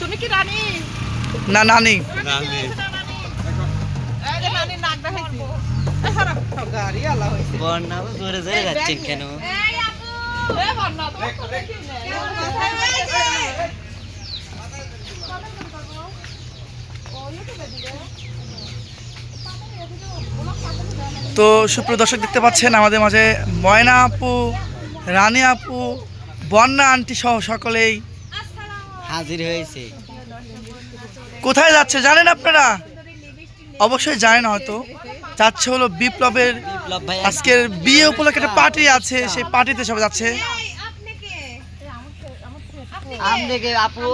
তুমি কি রানী? না নানি। কেন? তো সুপ্রিয় দর্শক দেখতে পাচ্ছেন আমাদের মাঝে ময়না আপু। রানী আপু বন্যা আন্টি সহ সকলেই হাজির হয়েছে। কোথায় যাচ্ছে জানেন আপনারা? অবশ্যই জানেন হয়তো। যাচ্ছে হলো বিপ্লবের আজকের বিয়ে উপলক্ষে একটা পার্টি আছে সেই পার্টিতে সব যাচ্ছে। আপু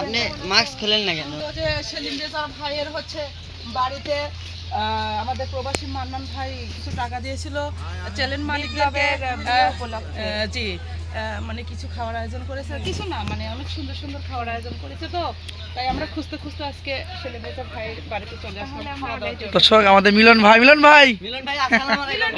আপনি মাস্ক খুলেন না কেন? সেলিম রেজার ভাইয়ের হচ্ছে বাড়িতে আমাদের প্রবাসী মান্নান ভাই কিছু টাকা দিয়েছিল। চ্যালেন মালিক ক্লাবের জি মানে কিছু খাওয়ার আয়োজন করেছে। কিছু না মানে অনেক সুন্দর সুন্দর খাওয়ার আয়োজন করেছে তো। তাই আমরা খুঁজতে খুঁজতে আজকে সেলিম রেজার ভাইয়ের বাড়িতে চলে আসলাম দর্শক আমাদের মিলন ভাই মিলন ভাই! মিলন ভাই আসসালামু আলাইকুম।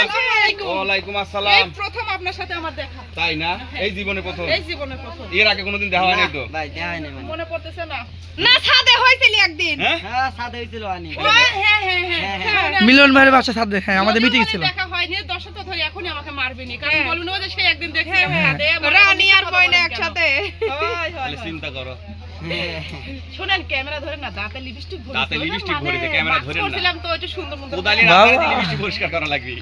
আসসালামু ওয়ালাইকুম এই আসসালাম প্রথম আপনার সাথে আমার দেখা। তাই না? এই জীবনে প্রথম? এই জীবনে প্রথম। এর আগে কোনোদিন দেখা হয়নি তো? ভাই দেখা হয়নি মানে। মনে পড়তেছে না। না ছাদে হয়েছিল একদিন। হ্যাঁ? হ্যাঁ হয়েছিল আনি। হ্যাঁ হ্যাঁ হ্যাঁ হ্যাঁ, হ্যাঁ মিলন ভাইয়ের বাসা সাথে হ্যাঁ আমাদের মিটিং ছিল। দেখা হয়নি দর্শক তো ধরে এখনই আমাকে মারবেনি কারণ হ্যাঁ। বলুন যে সে একদিন দেখছে। ছাদে, রানী আর কথা বইনা বলেন কেন? একসাথে। হয়, হয়, তাহলে চিন্তা করো। শোনেন ক্যামেরা ধরে না দাঁতে লিপস্টিক ভরে দাঁতে lipstick ভরে ক্যামেরা ধরেন না। তো একটু সুন্দর সুন্দর কোদালি পরিষ্কার করা লাগবে।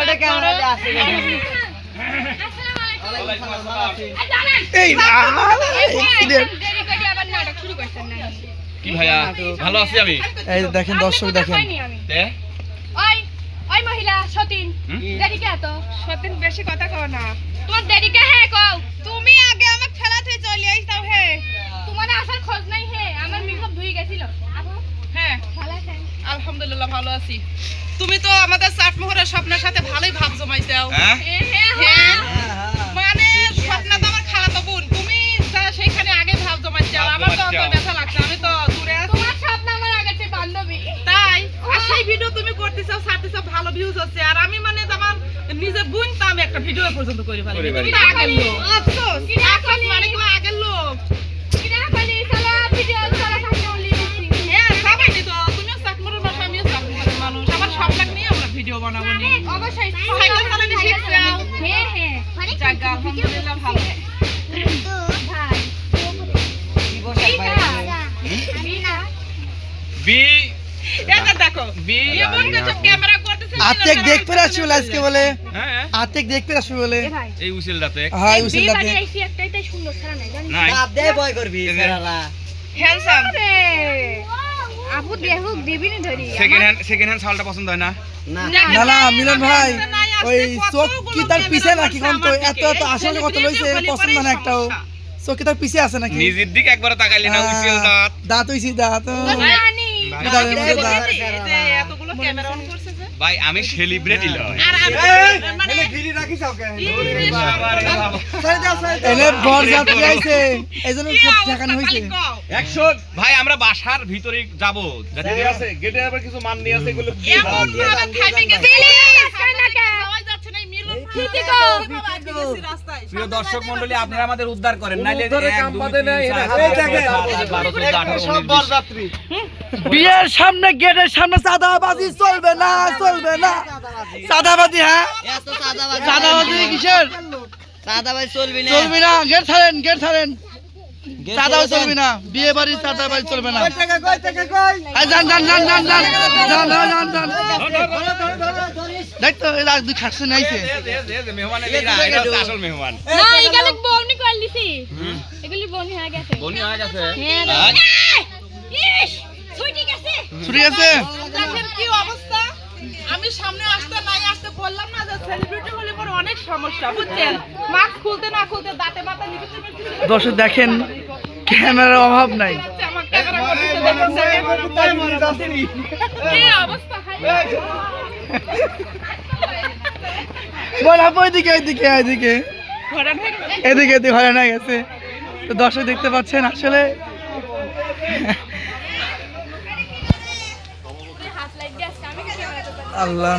ওটা তোমার দেরি কে হ্যাঁ কও তুমি আগে আমাকে ফেলাতে চলে আইতাও হে তোমার আসার খোঁজ নাই হে আমার মেকআপ গেছিল হ্যাঁ আলহামদুলিল্লাহ, ভালো আছি। তুমি তো আমাদের চাটমোহরের স্বপ্নের সাথে ভালোই ভাব হ্যাঁ হ্যাঁ? মানে আমার নিজে বুনতাম একটা ভিডিও পর্যন্ত করি পারি তুমি ভিডিও বানাবো অবশ্যই। সাইকেল চালানো শিখছাও হ্যাঁ হ্যাঁ জায়গা আলহামদুলিল্লাহ ভালো। ভাই। বি দেখো বি এমন কিছু ক্যামেরা করতেছে আতেক দেখতে আসবে বলে আজকে বলে। হ্যাঁ আতেক আসবে বলে। এই রাতে হ্যাঁ এই উচিত বিয়ে দাঁতে বাড়ি আইছি একটাই তাই সুন্দর ছাড়া নাই জানিস? বাপ দে বয় করবি সারালা হ্যান্ডসাম রে আপু দেখুক দিবিনি ধরি। সেকেন্ড হ্যান্ড সেকেন্ড হ্যান্ড শালটা পছন্দ হয় না? না। না না মিলন ভাই ওই চোখ কি তার পিছে নাকি কোন তো? এত এত আসলে কত লইছে পছন্দ না একটাও। চোখ কি তার পিছে আছে নাকি? নিজের দিক একবার তাকাইলি না দাঁত দাঁত হইছি দাঁত। ভাই আমি সেলিব্রিটি ভাই আমরা বাসার ভিতরে যাব। গেটে আবার কিছু মান নিয়ে আছে প্রিয় দর্শক মন্ডলী আপনারা আমাদের উদ্ধার করেন নাইলে বিয়ের সামনে গেটের সামনে চাঁদাবাজি চলবে না চলবে না। চাঁদাবাজি হ্যাঁ? সাদাবাজি কিসের? সাদাবাজি চলবি না চলবে না গেট ছাড়েন। গেট ছাড়েন। চাঁদাও চলবে না বিয়ে বাড়ির চাঁদাবাজি চলবে না। যান যান যান যান যান যান যান যান দুই নাইছে মেহমান এটা আসল মেহমান না এগুলি বউনি করে লিছি এগুলি বউনি হয়ে গেছে বনি হয়ে গেছে হ্যাঁ ইস ছুটি গেছে ছুটি আছে দেখেন কি অবস্থা আমি সামনে আসতে নাই আসতে বললাম না যে সেলিব্রিটি হলে পরে অনেক সমস্যা বুঝছেন মাস্ক খুলতে না খুলতে দাঁতে মাথা লিখতে দর্শক দেখেন ক্যামেরার অভাব নাই আমার ক্যামেরা করতেছে দেখেন কি অবস্থা হাই বল আপু, এদিকে এদিকে এদিকে। এদিকে এদিকে না গেছে তো দর্শক দেখতে পাচ্ছেন, আসলে আল্লাহ।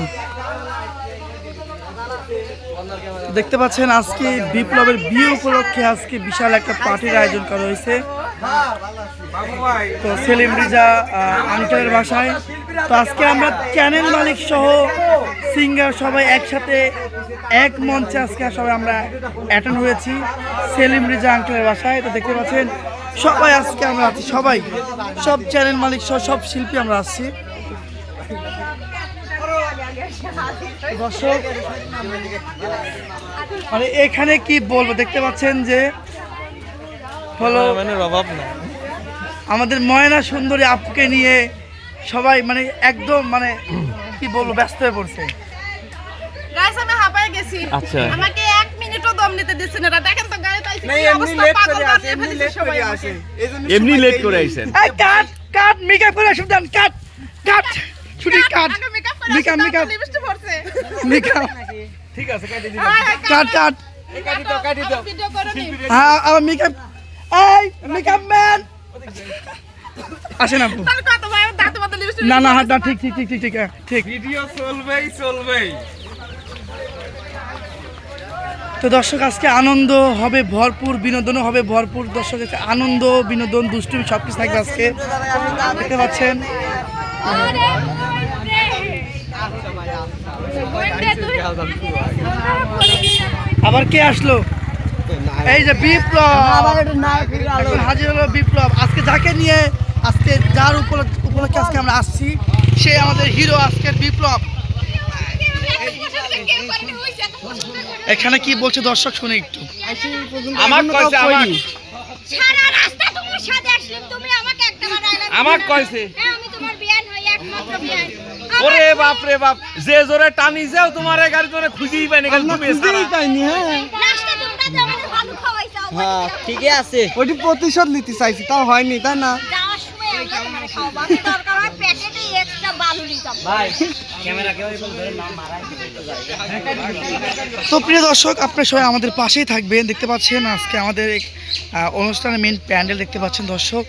দেখতে পাচ্ছেন, আজকে বিপ্লবের বিয়ে উপলক্ষে আজকে বিশাল একটা পার্টির আয়োজন করা হয়েছে। তো সেলিম রিজা আঙ্কেলের বাসায় তো আজকে আমরা চ্যানেল মালিক সহ সিঙ্গার সবাই একসাথে এক মঞ্চে আজকে সবাই আমরা অ্যাটেন্ড হয়েছি। সেলিম রিজা আঙ্কেলের বাসায়। তো দেখতে পাচ্ছেন সবাই আজকে আমরা আছি সবাই। সব চ্যানেল মালিক সহ সব শিল্পী আমরা আসছি দর্শক মানে এখানে কি বলব দেখতে পাচ্ছেন যে হলো অভাব না আমাদের ময়না সুন্দরী আপুকে নিয়ে সবাই মানে একদম মানে কি বলব ব্যস্ত হয়ে পড়ছে। গাইস আমি হাঁপায় গেছি। আচ্ছা। আমাকে এক মিনিটও দম নিতে দিচ্ছে না। দেখেন তো গায়ে তাই এমনি লেট করে আসে এমনি লেট করে আসে। এমনি লেট করে আইছেন। কাট কাট মেকআপ করে আসুন দেন কাট কাট ছুটি cut makeup makeup makeup lipstick পরছে। মেকআপ ঠিক আছে কাটি দিন কাট। কাট কাটি। দাও কাটি দাও। ভিডিও করে নি হ্যাঁ আমার মেকআপ এই মেকআপ ম্যান আসেন আপু। না না না ঠিক ঠিক ঠিক ঠিক ঠিক হ্যাঁ, ঠিক। ভিডিও চলবেই চলবেই। তো দর্শক আজকে আনন্দ হবে ভরপুর বিনোদনও হবে ভরপুর। দর্শক আনন্দ বিনোদন দুষ্টুমি সব কিছু থাকবে আজকে। দেখতে পাচ্ছেন? আবার কে আসলো? এই যে বিপ্লব। হাজির হলো বিপ্লব। আজকে যাকে নিয়ে আজকে যার উপলক্ষে উপলক্ষে আজকে আমরা আসছি। সে আমাদের হিরো আজকের বিপ্লব। এখানে কি বলছে দর্শক শুনে একটু। আমার কইছে আমার। সারা রাস্তা তোমার সাথে আসলাম তুমি আমাকে একটা আমার কইছে হ্যাঁ আমি তোমার বিয়ান হই একমাত্র বিয়ান। ওরে বাপ রে বাপ যে জোরে টানি যাও তোমার গাড়ি জোরে খুঁজেই পাইনি খালি তুমি ছাড়া। লাস্টে তোমরা যে আমাদের ভালো খাওয়াইছো হ্যাঁ ঠিকই আছে। ওইটি প্রতিশোধ নিতে চাইছি তাও হয়নি তাই না যাওয়ার সময় আমরা তোমার খাওয়াবো আমি দরকার হয় প্যাকেটে এক্সট্রা বালু নিতাম ভাই ক্যামেরা কেউ ধরে না মারাই তো প্রিয় দর্শক, আপনার সবাই আমাদের পাশেই থাকবেন। দেখতে পাচ্ছেন আজকে আমাদের অনুষ্ঠানের মেন প্যান্ডেল দেখতে পাচ্ছেন দর্শক।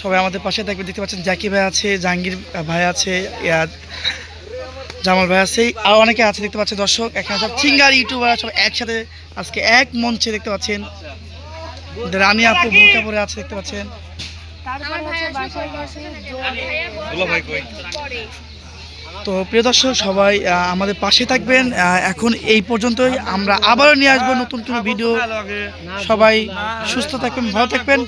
সবাই আমাদের পাশে থাকবে দেখতে পাচ্ছেন জাকি ভাই আছে, জাহাঙ্গীর ভাই আছে জামাল ভাই আছে, আর অনেকে আছে দেখতে পাচ্ছেন দর্শক। এখানে সব সিঙ্গার ইউটিউবার সব একসাথে আজকে এক মঞ্চে দেখতে পাচ্ছেন। রানী আপু বোরকা পরে আছে দেখতে পাচ্ছেন। আমার ভাইয়া বাসায় ভাই কই? তো প্রিয় দর্শক সবাই আমাদের পাশে থাকবেন। এখন এই পর্যন্তই। আমরা আবারও নিয়ে আসব নতুন কোনো ভিডিও সবাই সুস্থ থাকবেন ভালো থাকবেন।